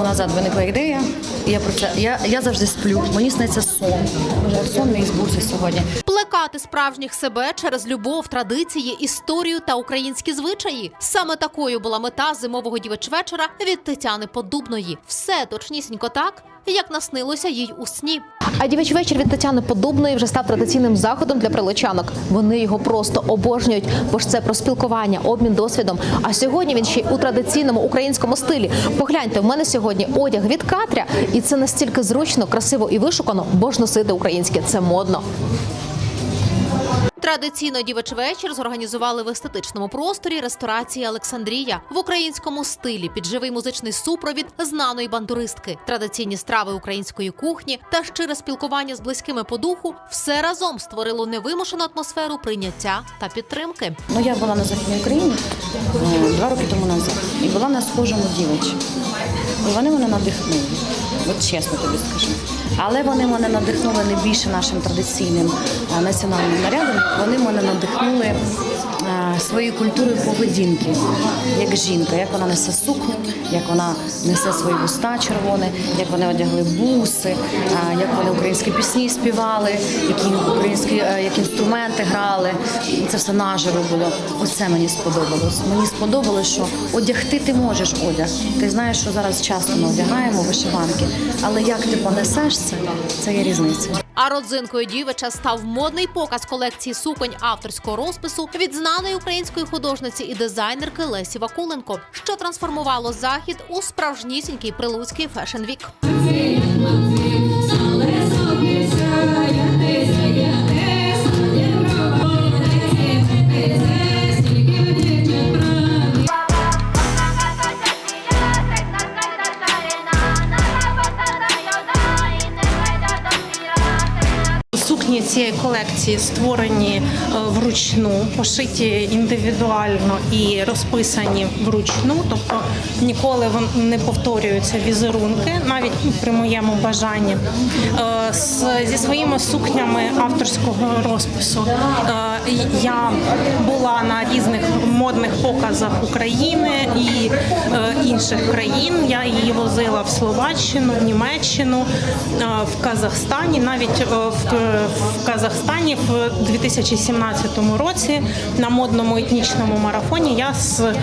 Тому назад виникла ідея. Я про це я, я завжди сплю. Мені сниться сон. Сон мій збувся сьогодні. Плекати справжніх себе через любов, традиції, історію та українські звичаї. Саме такою була мета зимового дівечвечора від Тетяни Подубної. Все точнісінько так, як наснилося їй у сні. А дівочий вечір від Тетяни Подубної вже став традиційним заходом для прилучанок. Вони його просто обожнюють, бо ж це про спілкування, обмін досвідом. А сьогодні він ще й у традиційному українському стилі. Погляньте, в мене сьогодні одяг від Катря, і це настільки зручно, красиво і вишукано, бо ж носити українське це модно. Традиційно дівочий вечір зорганізували в естетичному просторі ресторації Олександрія в українському стилі під живий музичний супровід знаної бандуристки, традиційні страви української кухні та щире спілкування з близькими по духу все разом створило невимушену атмосферу прийняття та підтримки. Ну, я була на Західній Україні е, два роки тому назад і була на схожому дівичі. І вони мене надихнули. От чесно тобі скажу. Але вони мене надихнули не більше нашим традиційним національним нарядом. Вони мене надихнули е, своєю культурою поведінки, як жінка, як вона несе сукню, як вона несе свої вуста червоні, як вони одягли буси, е, як вони українські пісні співали, які українські е, як інструменти грали. Це все наживо було. Оце мені сподобалось. Мені сподобалось, що одягти ти можеш одяг. Ти знаєш, що зараз часто ми одягаємо вишиванки, але як ти понесеш це, це є різниця. А родзинкою дівича став модний показ колекції суконь авторського розпису від знаної української художниці і дизайнерки Лесі Вакуленко, що трансформувало захід у справжнісінький прилуцький фешн-вік. Цієї колекції створені е, вручну, пошиті індивідуально і розписані вручну, тобто ніколи не повторюються візерунки, навіть при моєму бажанні. Е, Зі своїми сукнями авторського розпису е, я була на різних модних показах України і інших країн. Я її возила в Словаччину, в Німеччину, в Казахстані, навіть в, в Казахстані в 2017 році на модному етнічному марафоні я з, е,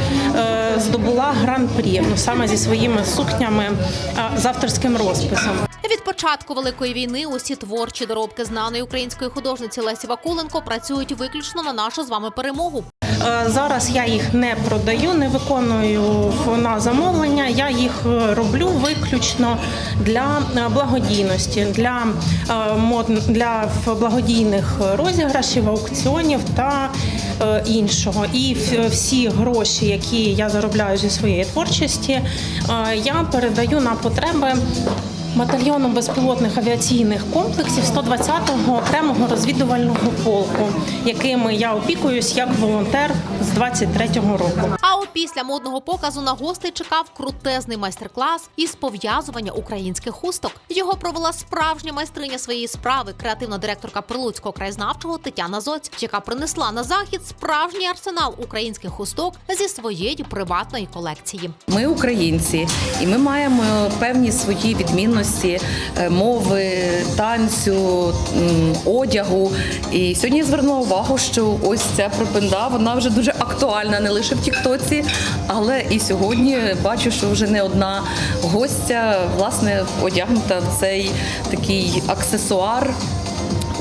здобула гран-прі ну, саме зі своїми сукнями е, з авторським розписом. Від початку великої війни усі творчі доробки знаної української художниці Лесі Вакуленко працюють виключно на нашу з вами перемогу. Е, Зараз я їх не продаю, не виконую на замовлення. Я їх е, роблю виключно для е, благодійності, для для благодійних розіграшів, аукціонів та іншого. І всі гроші, які я заробляю зі своєї творчості, я передаю на потреби. Батальйону безпілотних авіаційних комплексів 120-го окремого розвідувального полку, якими я опікуюсь як волонтер з 23-го року. А опісля модного показу на гостей чекав крутезний майстер-клас із пов'язування українських хусток. Його провела справжня майстриня своєї справи, креативна директорка Прилуцького краєзнавчого Тетяна Зоць, яка принесла на захід справжній арсенал українських хусток зі своєї приватної колекції. Ми українці, і ми маємо певні свої відмінності е, мови, танцю, одягу. І сьогодні я звернула увагу, що ось ця пропинда вона вже дуже актуальна не лише в Тіктоці, але і сьогодні бачу, що вже не одна гостя власне одягнута в цей такий аксесуар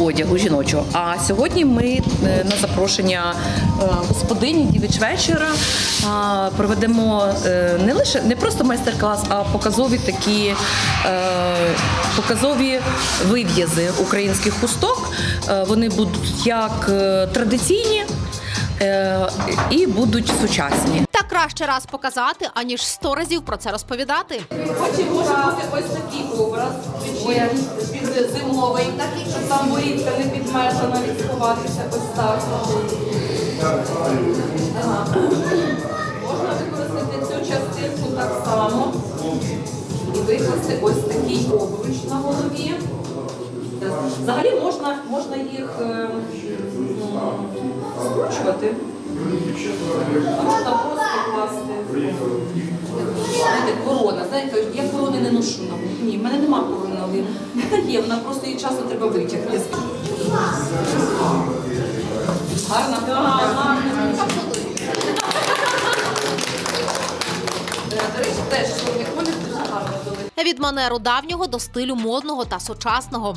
одягу жіночого. А сьогодні ми е, на запрошення е, господині дівич вечора е, проведемо не лише не просто майстер-клас, а показові такі показові вив'язи українських хусток. Вони будуть як традиційні і будуть сучасні. Та краще раз показати, аніж сто разів про це розповідати. Потім може бути ось такий образ під зимовий, щоб там борідка не підмерзла, навіть сховатися ось так. Ага. Можна використати цю частинку так само і викласти ось такий обруч на голові. Взагалі можна, можна їх е, скручувати. Можна просто класти. знаєте, корона. Знаєте, я корони не ношу. Ні, в мене нема корони на голові. Та є, вона просто її часом треба витягти. Гарна? До речі, теж дуже гарно дали. Від манеру давнього до стилю модного та сучасного.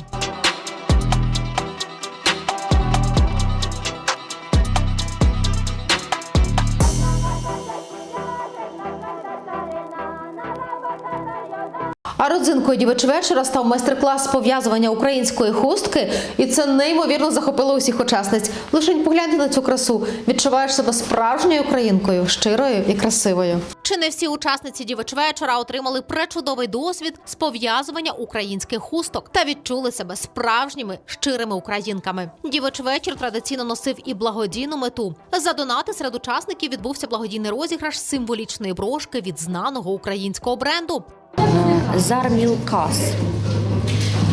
А родзинкою дівочвечора став майстер-клас пов'язування української хустки, і це неймовірно захопило усіх учасниць. Лишень погляньте на цю красу. Відчуваєш себе справжньою українкою, щирою і красивою. Чи не всі учасниці дівочвечора отримали пречудовий досвід з пов'язування українських хусток та відчули себе справжніми щирими українками. Дівочвечір традиційно носив і благодійну мету. За донати серед учасників відбувся благодійний розіграш символічної брошки від знаного українського бренду. Зармілкас.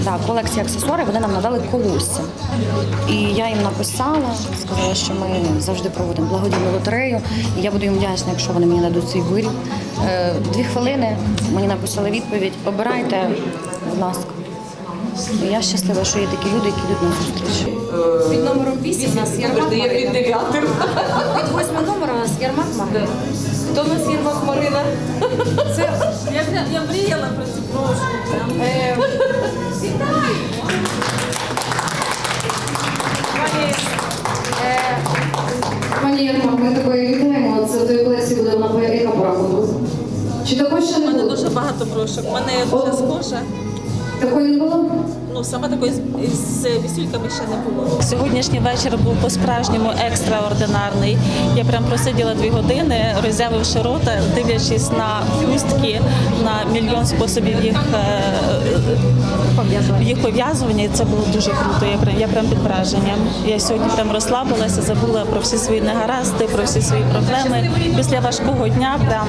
Так, колекція аксесуарів, вони нам надали колосся. І я їм написала, сказала, що ми завжди проводимо благодійну лотерею. І я буду їм вдячна, якщо вони мені дадуть цей виріб. Е, Дві хвилини мені написали відповідь. Обирайте, будь ласка. І я щаслива, що є такі люди, які йдуть на зустріч. Під номером 8 у нас Єрмак Я Марина. під дев'ятим. Під восьмим номером у нас Марина. Хто в нас Єрмак Марина? Я, я мріяла про цю брошку. Прям. Пані Єрмак, ми такої вітаємо. Це тої колекції буде вона яка пора? Чи такої ще У не мене було? дуже багато брошок. У мене дуже схожа. Такої не було? Ну, саме такої з, з вісюльками ще не було. Сьогоднішній вечір був по-справжньому екстраординарний. Я прям просиділа дві години, роззявивши рота, дивлячись на хустки, на мільйон способів їх е, їх пов'язування. Це було дуже круто. Я прям, я прям під враженням. Я сьогодні прям розслабилася, забула про всі свої негаразди, про всі свої проблеми. Після важкого дня прям.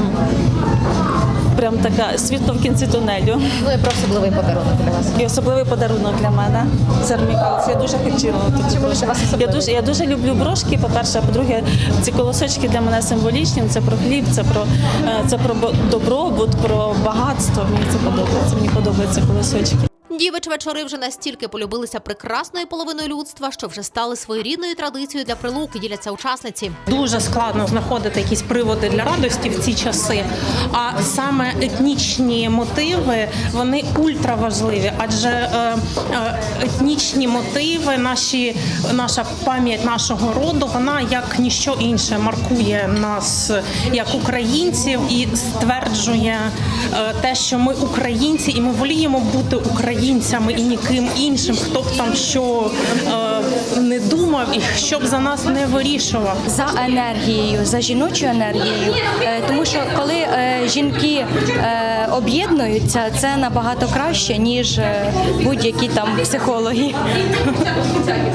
Прям така світло в кінці тунелю. Ну і про особливий подарунок для вас. І особливий подарунок для мене. Це Армікалс. Я дуже хотіла. Чому лише вас Я дуже, я дуже люблю брошки. По-перше, а по-друге, ці колосочки для мене символічні. Це про хліб, це про е, це про добробут, про багатство. Мені це подобається. Мені подобаються колосочки. Дівич вечори вже настільки полюбилися прекрасною половиною людства, що вже стали своєрідною традицією для прилуки, діляться учасниці. Дуже складно знаходити якісь приводи для радості в ці часи. А саме етнічні мотиви вони ультраважливі, адже е, е, етнічні мотиви, наші наша пам'ять нашого роду, вона як ніщо інше маркує нас як українців і стверджує е, те, що ми українці, і ми воліємо бути українцями і ніким іншим, хто б там що е, не думав і що б за нас не вирішував. за енергією, за жіночою енергією. Е, Тому що коли е, жінки е, об'єднуються, це набагато краще, ніж е, будь-які там психологи.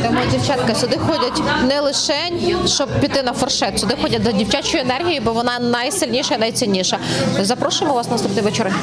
Тому дівчатка сюди ходять не лише щоб піти на форшет, сюди ходять за дівчачою енергією, бо вона найсильніша і найцінніша. Запрошуємо вас на наступні вечори.